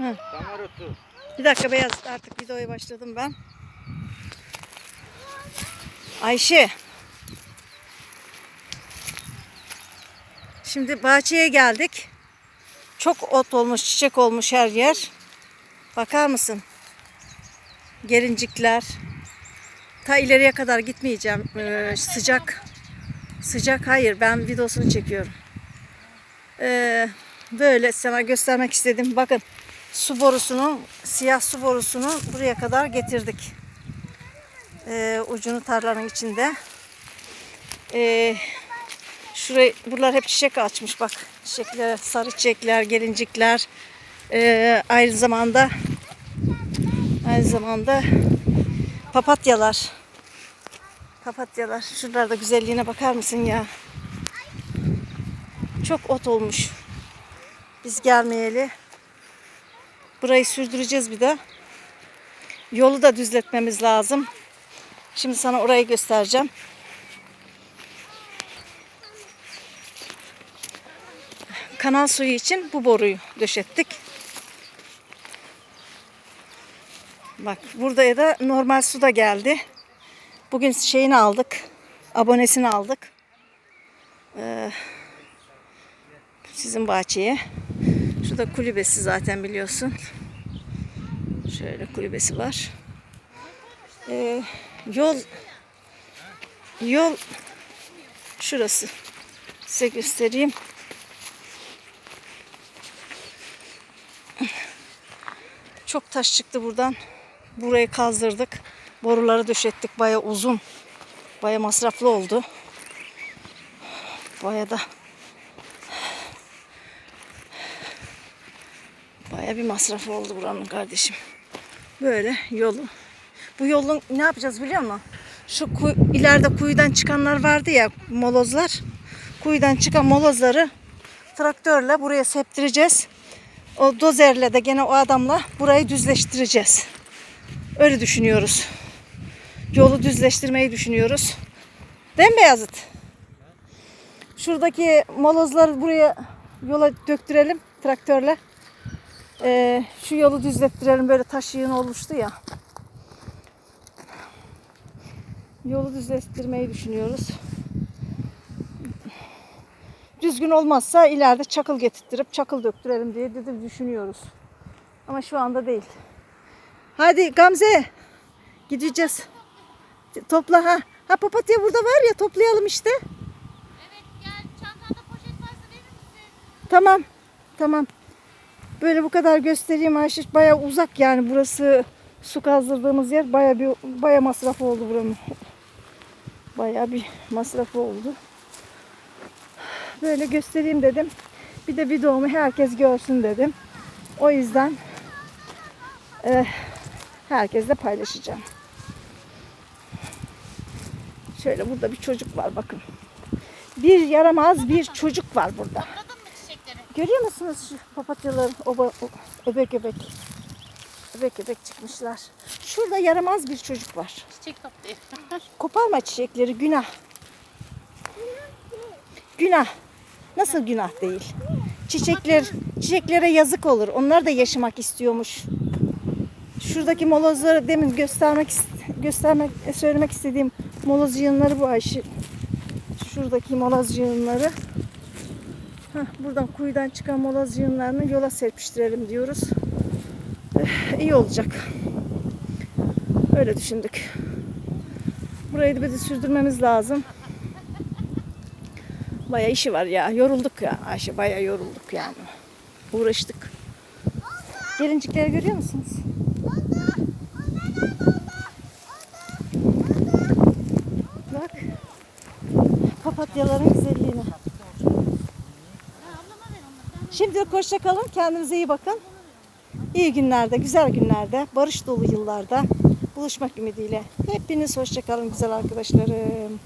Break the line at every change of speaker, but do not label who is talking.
Hı.
Damar otu.
Bir dakika beyaz artık videoya başladım ben. Ayşe. Şimdi bahçeye geldik. Çok ot olmuş, çiçek olmuş her yer. Bakar mısın? Gelincikler. Ta ileriye kadar gitmeyeceğim. Ee, sıcak. Sıcak hayır ben videosunu çekiyorum. Ee, böyle sana göstermek istedim. Bakın su borusunu, siyah su borusunu buraya kadar getirdik. Ee, ucunu tarlanın içinde. Ee, şurayı, buralar hep çiçek açmış bak. Çiçekler, sarı çiçekler, gelincikler. Ee, aynı zamanda aynı zamanda papatyalar. Papatyalar. Şuralarda güzelliğine bakar mısın ya? Çok ot olmuş. Biz gelmeyeli. Burayı sürdüreceğiz bir de. Yolu da düzletmemiz lazım. Şimdi sana orayı göstereceğim. Kanal suyu için bu boruyu döşettik. Bak burada da normal su da geldi. Bugün şeyini aldık. Abonesini aldık. Ee, sizin bahçeye. Şurada kulübesi zaten biliyorsun. Şöyle kulübesi var. Ee, yol yol şurası. Size göstereyim. Çok taş çıktı buradan. Burayı kazdırdık. Boruları döşettik. Baya uzun. Baya masraflı oldu. Baya da Baya bir masraf oldu buranın kardeşim. Böyle yolu. Bu yolun ne yapacağız biliyor musun? Şu kuy, ileride kuyudan çıkanlar vardı ya molozlar. Kuyudan çıkan molozları traktörle buraya septireceğiz. O dozerle de gene o adamla burayı düzleştireceğiz. Öyle düşünüyoruz. Yolu düzleştirmeyi düşünüyoruz. Değil mi Beyazıt? Şuradaki molozları buraya yola döktürelim traktörle. Ee, şu yolu düzlettirelim böyle taş yığın olmuştu ya. Yolu düzlettirmeyi düşünüyoruz. Düzgün olmazsa ileride çakıl getirttirip çakıl döktürelim diye dedim düşünüyoruz. Ama şu anda değil. Hadi Gamze gideceğiz. Topla ha. Ha papatya burada var ya toplayalım işte.
Evet gel çantanda poşet varsa verir misin?
Tamam. Tamam. Böyle bu kadar göstereyim Ayşe. Baya uzak yani burası su kazdırdığımız yer baya bir baya masrafı oldu buranın. Baya bir masrafı oldu. Böyle göstereyim dedim. Bir de videomu herkes görsün dedim. O yüzden eh, herkesle paylaşacağım. Şöyle burada bir çocuk var bakın. Bir yaramaz bir çocuk var burada. Görüyor musunuz şu papatyaların oba, o- öbek öbek. Öbek öbek çıkmışlar. Şurada yaramaz bir çocuk var.
Çiçek topluyor.
Koparma çiçekleri günah. Günah. Nasıl günah değil? Çiçekler, çiçeklere yazık olur. Onlar da yaşamak istiyormuş. Şuradaki molozları demin göstermek göstermek söylemek istediğim moloz yığınları bu Ayşe. Şuradaki moloz yığınları. Buradan kuyudan çıkan moloz yığınlarını yola serpiştirelim diyoruz. Eh, iyi olacak. Öyle düşündük. Burayı da de sürdürmemiz lazım. Baya işi var ya. Yorulduk ya Ayşe. Baya yorulduk yani. Uğraştık. Gelincikleri görüyor musunuz? Bak. Papatyaların güzelliğine.
Ha, ablama ver onları.
Şimdi hoşça kalın. Kendinize iyi bakın. İyi günlerde, güzel günlerde, barış dolu yıllarda buluşmak ümidiyle. Hepiniz hoşça kalın güzel arkadaşlarım.